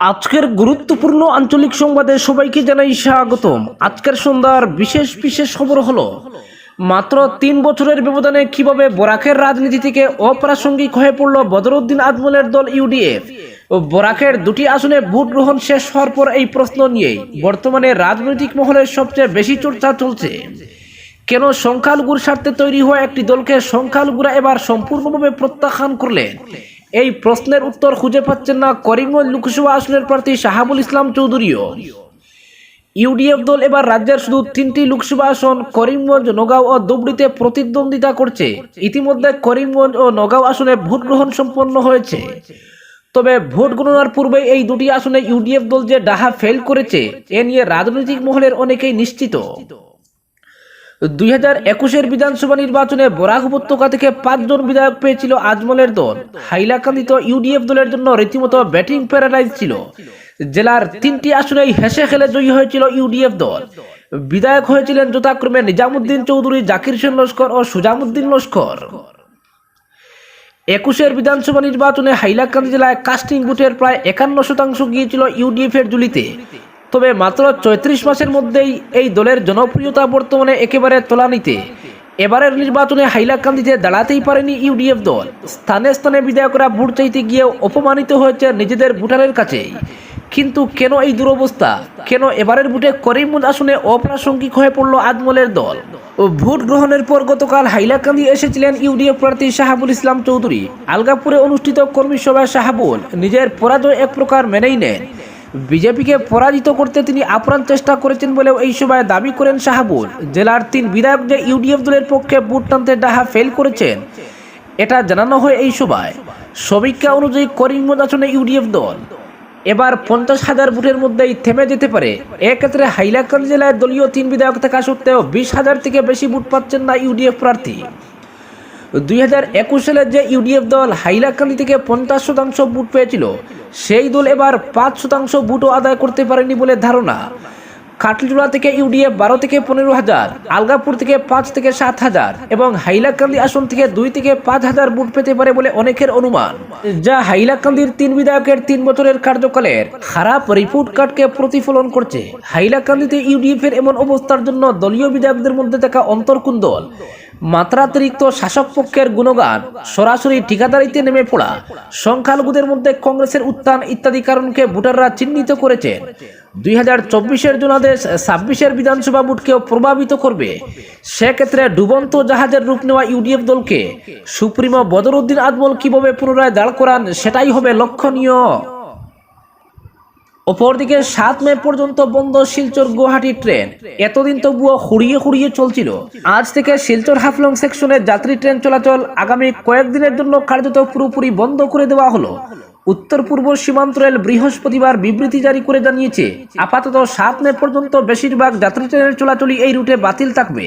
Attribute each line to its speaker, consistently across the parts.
Speaker 1: আজকের গুরুত্বপূর্ণ আঞ্চলিক সংবাদে সবাইকে জানাই স্বাগতম। আজকের সন্ধ্যার বিশেষ বিশেষ খবর হলো, মাত্র তিন বছরের ব্যবধানে কীভাবে বরাকের রাজনীতি থেকে অপ্রাসঙ্গিক হয়ে পড়ল বদরুদ্দিন আজমলের দল ইউডিএফ? বরাকের দুটি আসনে ভোট গ্রহণ শেষ হওয়ার পর এই প্রশ্ন নিয়েই বর্তমানে রাজনৈতিক মহলে সবচেয়ে বেশি চর্চা চলছে। কেন সংখ্যালঘুর স্বার্থে তৈরি হওয়া একটি দলকে সংখ্যালঘুরা এবার সম্পূর্ণভাবে প্রত্যাখ্যান করলেন? এই প্রশ্নের উত্তর খুঁজে পাচ্ছেন না করিমগঞ্জ লোকসভা আসনের প্রার্থী শাহাবুল ইসলাম চৌধুরীও ইউডিএফ দল এবার রাজ্যের শুধু তিনটি লোকসভা আসন, করিমগঞ্জ, নগাঁও ও ধুবড়িতে প্রতিদ্বন্দ্বিতা করছে। ইতিমধ্যে করিমগঞ্জ ও নগাঁও আসনে ভোট গ্রহণ সম্পন্ন হয়েছে। তবে ভোট গণনার পূর্বে এই দুটি আসনে ইউডিএফ দল যে ডাহা ফেল করেছে, এ নিয়ে রাজনৈতিক মহলের অনেকেই নিশ্চিত। দুই হাজার একুশের বিধানসভা নির্বাচনে বরাক উপত্যকা থেকে পাঁচজন বিধায়ক পেয়েছিল আজমলের দল। হাইলাকান্দিত ইউডিএফ দলের জন্য রীতিমতো ব্যাটিং প্যারাডাইজ ছিল। জেলার তিনটি আসনেই হেসে খেলে জয়ী হয়েছিল ইউডিএফ দল। বিধায়ক হয়েছিলেন যথাক্রমে নিজামুদ্দিন চৌধুরী, জাকির সেন লস্কর ও সুজামুদ্দিন লস্কর। একুশের বিধানসভা নির্বাচনে হাইলাকান্দি জেলায় কাস্টিং বুথের প্রায় একান্ন শতাংশ গিয়েছিল ইউডিএফ এর জুলিতে তবে মাত্র চৈত্রিশ মাসের মধ্যেই এই দলের জনপ্রিয়তা বর্তমানে একেবারে তোলানিতে। এবারের নির্বাচনে হাইলাকান্দিতে দাঁড়াতেই পারেনি ইউডিএফ দল। স্থানে স্থানে বিধায়করা ভোট চাইতে গিয়ে অপমানিত হয়েছে নিজেদের ভোটারের কাছেই। কিন্তু কেন এই দুরবস্থা? কেন এবারের ভোটে করিমগঞ্জ আসনে অপ্রাসঙ্গিক হয়ে পড়ল আজমলের দল? ভোট গ্রহণের পর গতকাল হাইলাকান্দি এসেছিলেন ইউডিএফ প্রার্থী শাহাবুল ইসলাম চৌধুরী। আলগাপুরে অনুষ্ঠিত কর্মী সভায় শাহাবুল নিজের পরাজয় এক প্রকার মেনেই নেন। বিজেপিকে পরাজিত করতে তিনি আপ্রাণ চেষ্টা করেছেন বলেও এই সময় দাবি করেন শাহাবুল জেলার তিন বিধায়ক যে ইউডিএফ দলের পক্ষে ভোট টানতে ডাহা ফেল করেছেন, এটা জানানো হয় এই সভায় সমীক্ষা অনুযায়ী করিমগঞ্জ আসনে ইউডিএফ দল। এবার পঞ্চাশ হাজার ভোটের মধ্যেই থেমে যেতে পারে। এক্ষেত্রে হাইলাকান্দি জেলায় দলীয় তিন বিধায়ক থাকা সত্ত্বেও বিশ হাজার থেকে বেশি ভোট পাচ্ছেন না ইউডিএফ প্রার্থী। দুই হাজার একুশ সালে যে ইউডিএফ দল হাইলাকান্দি থেকে পঞ্চাশ শতাংশ ভোট পেয়েছিল, সেই দল এবার পাঁচ শতাংশ ভোটও আদায় করতে পারেনি বলে ধারণা। কাটলিজোড়া থেকে ইউডিএফ বারো থেকে পনেরো হাজার, আলগাপুর থেকে পাঁচ থেকে সাত হাজার এবং হাইলাকান্দি আসন থেকে দুই থেকে পাঁচ হাজার ভোট পেতে পারে বলে অনেকের অনুমান। যা হাইলাকান্দির তিন বিধায়কের তিন বছরের কার্যকালের খারাপ রিপোর্ট কার্ডকে প্রতিফলন করছে। হাইলাকান্দিতে ইউডিএফ এর এমন অবস্থার জন্য দলীয় বিধায়কদের মধ্যে থাকা অন্তর্কুন্দল মাত্রাতিরিক্ত শাসক পক্ষের গুণগান সরাসরি ঠিকাদারিতে নেমে পড়া। সংখ্যালঘুদের মধ্যে কংগ্রেসের উত্থান ইত্যাদি কারণকে ভোটাররা চিহ্নিত করেছেন দুই হাজার চব্বিশের জনাদেশ ছাব্বিশের বিধানসভা ভোটকেও প্রভাবিত করবে। সেক্ষেত্রে ডুবন্ত জাহাজের রূপ নেওয়া ইউডিএফ দলকে সুপ্রিমো বদরুদ্দিন আজমল কীভাবে পুনরায় দাঁড় করান সেটাই হবে লক্ষণীয়। অপরদিকে সাত মে পর্যন্ত বন্ধ শিলচর গুয়াহাটি ট্রেন। এতদিন তবুও হুড়িয়ে খুঁড়িয়ে চলছিল। আজ থেকে শিলচর হাফলং সেকশনে যাত্রী ট্রেন চলাচল আগামী কয়েকদিনের জন্য কার্যত পুরোপুরি বন্ধ করে দেওয়া হলো। উত্তর পূর্ব সীমান্ত রেল বৃহস্পতিবার বিবৃতি জারি করে জানিয়েছে, আপাতত সাত মে পর্যন্ত বেশিরভাগ যাত্রী ট্রেনের চলাচলই এই রুটে বাতিল থাকবে।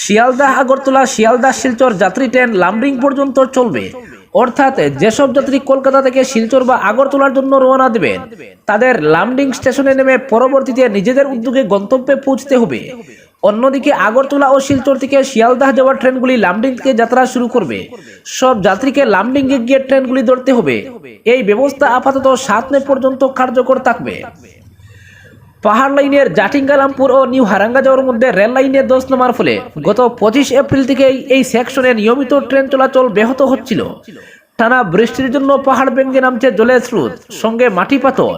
Speaker 1: শিয়ালদাহ আগরতলা শিয়ালদাহ শিলচর যাত্রী ট্রেন লামডিং পর্যন্ত চলবে। অর্থাৎ যেসব যাত্রী কলকাতা থেকে শিলচর বা আগরতলার জন্য রওনা দেবেন, তাদের লামডিং স্টেশনে নেমে পরবর্তীতে নিজেদের উদ্যোগে গন্তব্যে পৌঁছতে হবে। অন্যদিকে আগরতলা ও শিলচর থেকে শিয়ালদাহ যাওয়ার ট্রেনগুলি লামডিং থেকে যাত্রা শুরু করবে। সব যাত্রীকে লামডিংয়ে গিয়ে ট্রেনগুলি ধরতে হবে। এই ব্যবস্থা আপাতত সাত মে পর্যন্ত কার্যকর থাকবে। পাহাড় লাইনের জাটিঙ্গালামপুর ও নিউ হারাঙ্গা যাওয়ার মধ্যে রেল লাইনের দশ নামার ফলে গত পঁচিশ এপ্রিল থেকেই এই সেকশনে নিয়মিত ট্রেন চলাচল ব্যাহত হচ্ছিল। টানা বৃষ্টির জন্য পাহাড় ভেঙে নামছে জলের স্রোত সঙ্গে মাটি পাথর।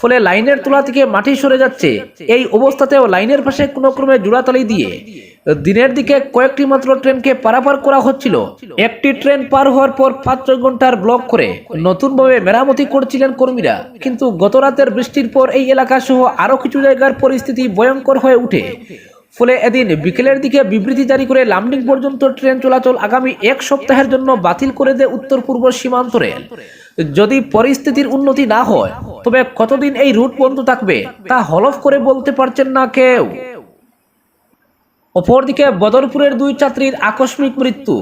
Speaker 1: ফলে লাইনের তোলা থেকে মাটি সরে যাচ্ছে। এই অবস্থাতেও লাইনের পাশে কোনো ক্রমে জোড়াতালি দিয়ে। দিনের দিকে কয়েকটি মাত্র ট্রেনকে পারাপার করা হচ্ছিল। একটি ট্রেন পার হওয়ার পর পাঁচ ছয় ঘণ্টার ব্লক করে নতুনভাবে মেরামতি করছিলেন কর্মীরা। কিন্তু গত রাতের বৃষ্টির পর এই এলাকা সহ আরও কিছু জায়গার পরিস্থিতি ভয়ঙ্কর হয়ে উঠে। ফলে এদিন বিকেলের দিকে বিবৃতি জারি করে লামডিং পর্যন্ত ট্রেন চলাচল আগামী এক সপ্তাহের জন্য বাতিল করে দেয় উত্তর পূর্ব সীমান্ত রেল। যদি পরিস্থিতির উন্নতি না হয়, তবে কতদিন এই রুট বন্ধ থাকবে তা হলফ করে বলতে পারছেন না কেউ। অপরদিকে বদরপুরের দুই ছাত্রীর আকস্মিক মৃত্যু।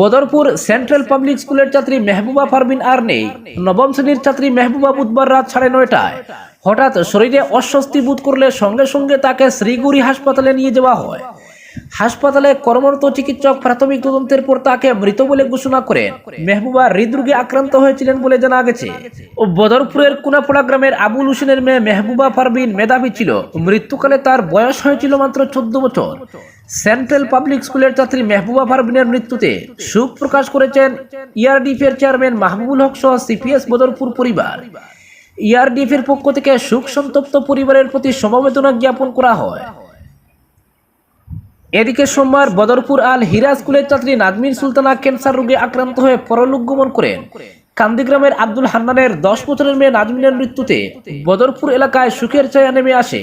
Speaker 1: বদরপুর সেন্ট্রাল পাবলিক স্কুলের ছাত্রী মেহবুবা ফারবিন আর নেই। নবম শ্রেণির ছাত্রী মেহবুবা বুধবার রাত সাড়ে নয়টায়। হঠাৎ শরীরে অস্বস্তি বোধ করলে সঙ্গে সঙ্গে তাকে শ্রীগুড়ি হাসপাতালে নিয়ে যাওয়া হয়। হাসপাতালে কর্মরত চিকিৎসক প্রাথমিক তদন্তের পর তাকে মৃত বলে ঘোষণা করেন। মেহবুবা হৃদরোগে আক্রান্ত হয়েছিলেন বলে জানা গেছে। ও বদরপুরের কুনাপোড়া গ্রামের আবুল হোসেনের মেয়ে মেহবুবা পারভিন মেধাবী ছিল। মৃত্যুকালে তার বয়স হয়েছিল মাত্র চোদ্দ বছর। সেন্ট্রাল পাবলিক স্কুলের ছাত্রী মেহবুবা পারভিনের মৃত্যুতে শোক প্রকাশ করেছেন ইআরডিএফ এর চেয়ারম্যান মাহবুবুল হক সহ সিপিএস বদরপুর পরিবার। ইআরডিএফ এর পক্ষ থেকে শোক সন্তপ্ত পরিবারের প্রতি সমবেদনা জ্ঞাপন করা হয়। এদিকে সোমবার বদরপুর আল হিরা স্কুলের ছাত্রী নাজমিন সুলতানা ক্যান্সার রোগে আক্রান্ত হয়ে পরলোক গমন করেন। কান্দিগ্রামের আব্দুল হান্নানের দশ বছরের মেয়ে নাজমিনের মৃত্যুতে বদরপুর এলাকায় সুখের ছায়া নেমে আসে।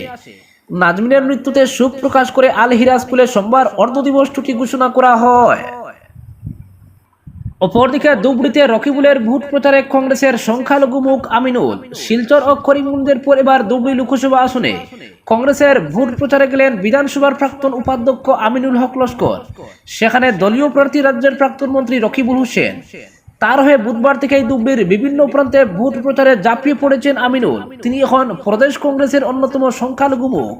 Speaker 1: নাজমিনের মৃত্যুতে শোক প্রকাশ করে আল হিরা স্কুলে সোমবার অর্ধ দিবস ছুটি ঘোষণা করা হয়। অপরদিকে দুবড়িতে রকিবুলের ভোট প্রচারে কংগ্রেসের সংখ্যালঘু মুখ আমিনুল। শিলচর ও করিমগঞ্জের পর এবার দুবড়ি লোকসভা আসনে কংগ্রেসের ভোট প্রচারে গেলেন বিধানসভার প্রাক্তন উপাধ্যক্ষ আমিনুল হক লস্কর। সেখানে দলীয় প্রার্থী রাজ্যের প্রাক্তন মন্ত্রী রকিবুল হোসেন। তার হয়ে বুধবার থেকেই দুব্বির বিভিন্ন প্রান্তে ভোট প্রচারে ঝাঁপিয়ে পড়েছেন আমিনুল। তিনি এখন প্রদেশ কংগ্রেসের অন্যতম সংখ্যালঘু মুখ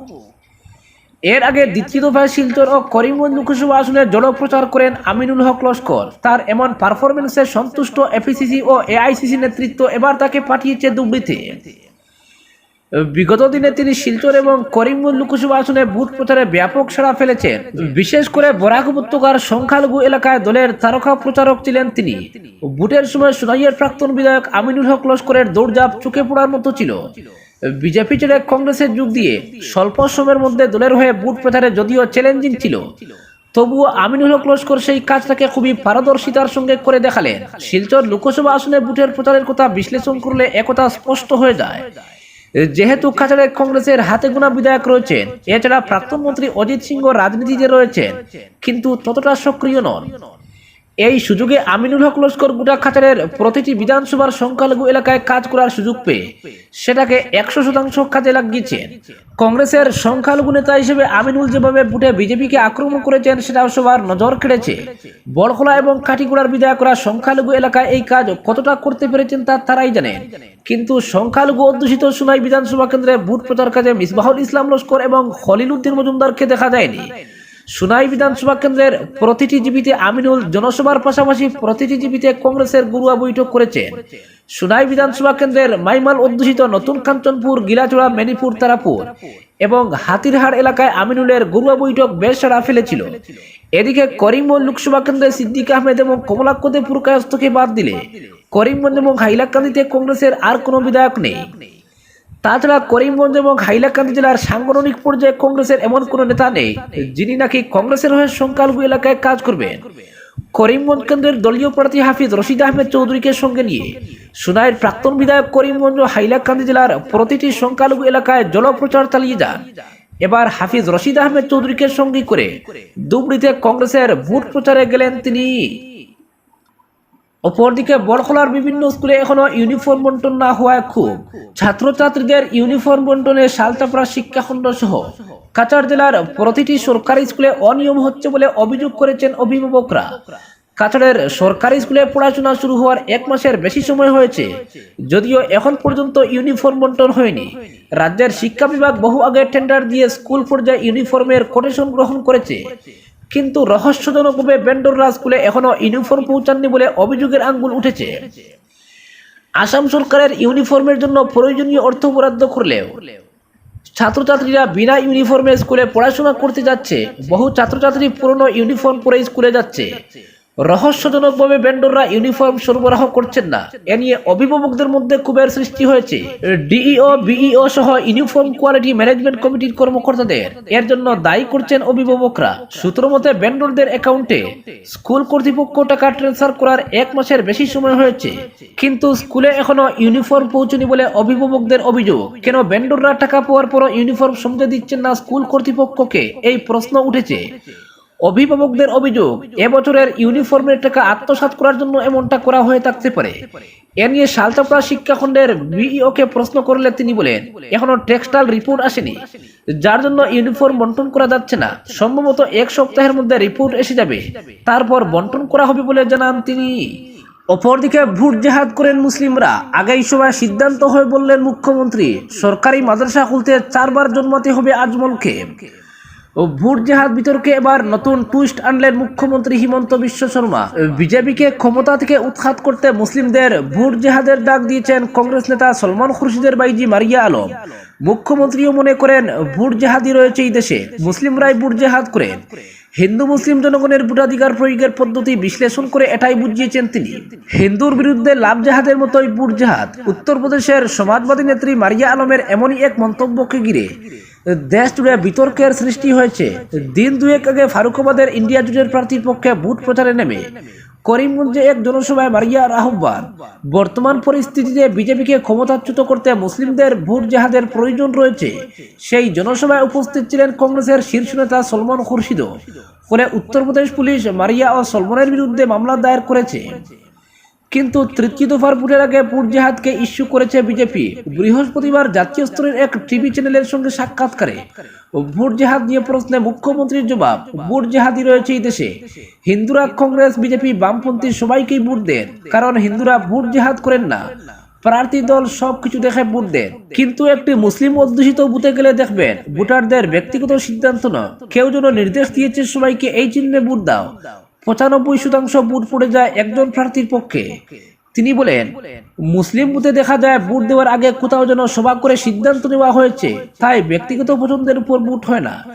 Speaker 1: এর আগে দ্বিতীয় দফায় শিলচর ও করিমগঞ্জ লোকসভা আসনে জনপ্রচার করেন আমিনুল হক লস্কর। তার এমন পারফরমেন্সে সন্তুষ্ট এপিসিসি ও এআইসিসি নেতৃত্ব এবার তাকে পাঠিয়েছে দুবড়িতে বিগত দিনে তিনি শিলচর এবং করিমগঞ্জ লোকসভা আসনে বুথ প্রচারে ব্যাপক সাড়া ফেলেছেন। বিশেষ করে বরাক উপত্যকার সংখ্যালঘু এলাকায় দলের তারকা প্রচারক ছিলেন তিনি। বুটের সময় সোনাইয়ের প্রাক্তন বিধায়ক আমিনুল হক লস্করের দৌড়ঝাঁপ চোখে পড়ার মতো ছিল। বিজেপি ছেড়ে কংগ্রেসের যুগ দিয়ে স্বল্প সময়ের মধ্যে দলের হয়ে বুট প্রচারে যদিও চ্যালেঞ্জিং ছিল। তবুও আমিনুল হক লস্কর সেই কাজটাকে খুবই পারদর্শিতার সঙ্গে করে দেখালেন। শিলচর লোকসভা আসনে বুটের প্রচারের কথা বিশ্লেষণ করলে একথা স্পষ্ট হয়ে যায়। যেহেতু খাচারে কংগ্রেসের হাতে গোনা বিধায়ক রয়েছেন, এছাড়া প্রাক্তন মন্ত্রী অজিত সিংহ রাজনীতিতে রয়েছেন, কিন্তু ততটা সক্রিয় নন। এই সুযোগে আমিনুল হক লস্কর গোটা খাতারের প্রতিটি বিধানসভার সংখ্যালঘু এলাকায় কাজ করার সুযোগ পেয়ে সেটাকে একশো শতাংশ কাজে লাগিয়েছেন কংগ্রেসের সংখ্যালঘু নেতা হিসেবে আমিনুল যেভাবে বুটে বিজেপিকে আক্রমণ করেছেন, সেটাও সবার নজর কেড়েছে। বড়খোলা এবং কাঠিগুড়ার বিধায়করা সংখ্যালঘু এলাকায় এই কাজ কতটা করতে পেরেছেন তা তারাই জানেন কিন্তু সংখ্যালঘু অধ্যুষিত সুনাই বিধানসভা কেন্দ্রে বুট প্রচার কাজে মিসবাহুল ইসলাম লস্কর এবং খলিল উদ্দিন মজুমদারকে দেখা যায়নি। সুনাই বিধানসভা কেন্দ্রের প্রতিটি জীবিতে আমিনুল জনসভার পাশাপাশি প্রতিটি জীবিতে কংগ্রেসের গুরুয়া বৈঠক করেছেন সুনাই বিধানসভা কেন্দ্রের মাইমাল অধ্যুষিত নতুন কাঞ্চনপুর, গিলাচড়া মেনিপুর তারাপুর এবং হাতিরহাট এলাকায় আমিনুলের গুরুয়া বৈঠক বেশ সাড়া ফেলেছিল। এদিকে করিমগঞ্জ লোকসভা কেন্দ্রে সিদ্দিক আহমেদ এবং কমলাক্ষদে পুরকায়স্তকে বাদ দিলে করিমগঞ্জ এবং হাইলাকান্দিতে কংগ্রেসের আর কোনো বিধায়ক নেই। তাছাড়া করিমগঞ্জ এবং হাইলাকান্দি জেলার সাংগঠনিক পর্যায়ে কংগ্রেসের এমন কোন নেতা নেই, যিনি নাকি কংগ্রেসের হয়ে সংখ্যালঘু এলাকায় কাজ করবেন। করিমগঞ্জ কেন্দ্রের দলীয় প্রার্থী হাফিজ রশিদ আহমেদ চৌধুরীকে সঙ্গে নিয়ে সুনাইয়ের প্রাক্তন বিধায়ক করিমগঞ্জ হাইলাকান্দি জেলার প্রতিটি সংখ্যালঘু এলাকায় জলপ্রচার চালিয়ে যান। এবার হাফিজ রশিদ আহমেদ চৌধুরীকে সঙ্গী করে দুবড়িতে কংগ্রেসের ভোট প্রচারে গেলেন তিনি। অপরদিকে বড়খলার বিভিন্ন স্কুলে এখনও ইউনিফর্ম বন্টন না হওয়ায় খুব। ছাত্রছাত্রীদের ইউনিফর্ম বন্টনে সালতাপড়া শিক্ষাখণ্ড সহ। কাছাড় জেলার প্রতিটি সরকারি স্কুলে অনিয়ম হচ্ছে বলে অভিযোগ করেছেন অভিভাবকরা। কাছাড়ের সরকারি স্কুলে পড়াশোনা শুরু হওয়ার এক মাসের বেশি সময় হয়েছে। যদিও এখন পর্যন্ত ইউনিফর্ম বন্টন হয়নি। রাজ্যের শিক্ষা বিভাগ বহু আগে টেন্ডার দিয়ে স্কুল পর্যায়ে ইউনিফর্মের কোটেশন গ্রহণ করেছে। কিন্তু রহস্যজনকভাবে বেন্ডর স্কুলে এখনও ইউনিফর্ম পৌঁছাননি বলে অভিযোগের আঙ্গুল উঠেছে। আসাম সরকারের ইউনিফর্মের জন্য প্রয়োজনীয় অর্থ বরাদ্দ করলেও ছাত্রছাত্রীরা বিনা ইউনিফর্মে স্কুলে পড়াশোনা করতে যাচ্ছে, বহু ছাত্রছাত্রী পুরনো ইউনিফর্ম পরে স্কুলে যাচ্ছে। রহস্যজনকভাবে ভেন্ডররা ইউনিফর্ম সরবরাহ করছেন না। এ নিয়ে অভিভাবকদের মধ্যে ক্ষোভের সৃষ্টি হয়েছে। ডিইও, বিইও সহ ইউনিফর্ম কোয়ালিটি ম্যানেজমেন্ট কমিটির কর্মকর্তাদের। এর জন্য দায়ী করছেন অভিভাবকরা। সূত্র মতে, ভেন্ডরদের অ্যাকাউন্টে স্কুল কর্তৃপক্ষ টাকা ট্রান্সফার করার এক মাসের বেশি সময় হয়েছে। কিন্তু স্কুলে এখনও ইউনিফর্ম পৌঁছনি বলে অভিভাবকদের অভিযোগ। কেন ভেন্ডররা টাকা পাওয়ার পর ইউনিফর্ম সমঝে দিচ্ছেন না স্কুল কর্তৃপক্ষকে? এই প্রশ্ন উঠেছে। অভিভাবকদের অভিযোগ, এবছরের ইউনিফর্মের টাকা আত্মসাৎ করার জন্য এমনটা করা হয়ে থাকতে পারে। এ নিয়ে শালচাপড়া শিক্ষাখণ্ডের বিইওকে প্রশ্ন করলে তিনি বলেন, এখনও টেক্সটাইল রিপোর্ট আসেনি। যার জন্য ইউনিফর্ম বন্টন করা যাচ্ছে না। সম্ভবত এক সপ্তাহের মধ্যে রিপোর্ট এসে যাবে। তারপর বন্টন করা হবে বলে জানান তিনি। অপরদিকে ভোট জেহাদ করেন মুসলিমরা। আগামী সময় সিদ্ধান্ত হয়ে বললেন মুখ্যমন্ত্রী। সরকারি মাদ্রাসা খুলতে চারবার জন্মাতে হবে আজমলকে। ও ভোট জেহাদ বিতর্কে এবার নতুন টুইস্ট আনলেন মুখ্যমন্ত্রী হিমন্ত বিশ্ব শর্মা। বিজেপিকে ক্ষমতা থেকে উৎখাত করতে মুসলিমদের ভোট জেহাদের ডাক দিয়েছেন কংগ্রেস নেতা সলমান খুরশিদের বাইজি মারিয়া আলম। মুখ্যমন্ত্রীও মনে করেন ভোট জেহাদি রয়েছে এই দেশে। মুসলিমরাই ভোট জেহাদ করে। হিন্দু মুসলিম জনগণের ভোটাধিকার প্রয়োগের পদ্ধতি বিশ্লেষণ করে এটাই বুঝিয়েছেন তিনি। হিন্দুর বিরুদ্ধে লাভ জাহাদের মতোই বুট জাহাদ। উত্তরপ্রদেশের সমাজবাদী নেত্রী মারিয়া আলমের এমনই এক মন্তব্যকে ঘিরে। দেশ জুড়ে বিতর্কের সৃষ্টি হয়েছে। দিন দুয়েক আগে ফারুকাবাদের ইন্ডিয়া জুটের প্রার্থীর পক্ষে ভোট প্রচারে নেমে। করিমগঞ্জে এক জনসভায় মারিয়ার আহ্বান বর্তমান পরিস্থিতিতে বিজেপিকে ক্ষমতাচ্যুত করতে মুসলিমদের ভোট জেহাদের প্রয়োজন রয়েছে। সেই জনসভায় উপস্থিত ছিলেন কংগ্রেসের শীর্ষ নেতা সলমান খুরশিদও। ফলে উত্তরপ্রদেশ পুলিশ মারিয়া ও সলমনের বিরুদ্ধে মামলা দায়ের করেছে। কিন্তু তৃতীয় দফার ভোটের আগে ভোট জেহাদকে ইস্যু করেছে বিজেপি। বৃহস্পতিবার জাতীয় স্তরের এক টিভি চ্যানেলের সঙ্গে সাক্ষাৎকারে ভোট জেহাদ নিয়ে প্রশ্নে মুখ্যমন্ত্রীর জবাব ভোট জেহাদি রয়েছে এই দেশে। হিন্দুরা কংগ্রেস, বিজেপি, বামপন্থী সবাইকেই ভোট দেন, কারণ হিন্দুরা ভোট জেহাদ করেন না। প্রার্থী দল সবকিছু দেখে ভোট দেন। কিন্তু একটি মুসলিম অধ্যুষিত বুথে গেলে দেখবেন, ভোটারদের ব্যক্তিগত সিদ্ধান্ত না কেউ যেন নির্দেশ দিয়েছে সবাইকে এই চিহ্নে ভোট দাও। পঁচানব্বই শতাংশ ভোট পড়ে যায় একজন প্রার্থীর পক্ষে। তিনি বলেন, মুসলিম বুথে দেখা যায় ভোট দেওয়ার আগে কোথাও যেন সভা করে সিদ্ধান্ত নেওয়া হয়েছে, তাই ব্যক্তিগত পছন্দের উপর ভোট হয় না।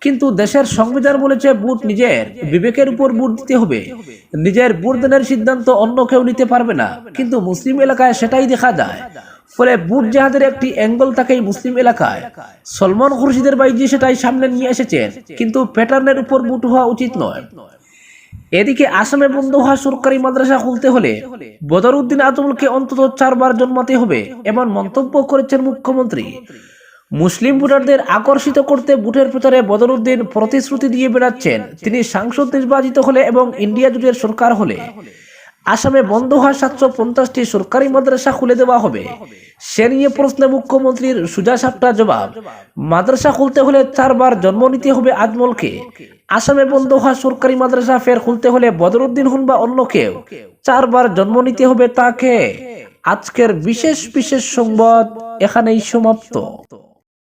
Speaker 1: কিন্তু দেশের সংবিধান বলেছে ভোট নিজের বিবেকের উপর ভোট দিতে হবে। নিজের ভোট দানের সিদ্ধান্ত অন্য কেউ নিতে পারবে না। কিন্তু মুসলিম এলাকায় সেটাই দেখা যায়। ফলে বুট জাহাদের একটি অ্যাঙ্গল থাকেই মুসলিম এলাকায়। সলমান খুরশিদের বাইজি সেটাই সামনে নিয়ে এসেছেন। কিন্তু প্যাটার্নের উপর বুট হওয়া উচিত নয়। এদিকে আসামে বন্ধ হওয়া সরকারি মাদ্রাসা খুলতে হলে বদরুদ্দিন আজমলকে অন্তত চারবার জন্মাতে হবে এমন মন্তব্য করেছেন মুখ্যমন্ত্রী। মুসলিম ভোটারদের আকর্ষিত করতে বুটের প্রচারে বদরুদ্দিন প্রতিশ্রুতি দিয়ে বেড়াচ্ছেন। তিনি সাংসদ নির্বাচিত হলে এবং ইন্ডিয়া জুটের সরকার হলে। আসামে বন্ধ হওয়া সাতশো পঞ্চাশটি সরকারি মাদ্রাসা খুলে দেওয়া হবে। সে নিয়ে প্রশ্নে মুখ্যমন্ত্রীর সুজা সাপটা জবাব। মাদ্রাসা খুলতে হলে চারবার জন্ম নিতে হবে আজমলকে। আসামে বন্ধ হওয়া সরকারি মাদ্রাসা ফের খুলতে হলে বদরুদ্দিন হন বা অন্য কেউ? চারবার জন্ম নিতে হবে তাকে। আজকের বিশেষ বিশেষ সংবাদ এখানেই সমাপ্ত।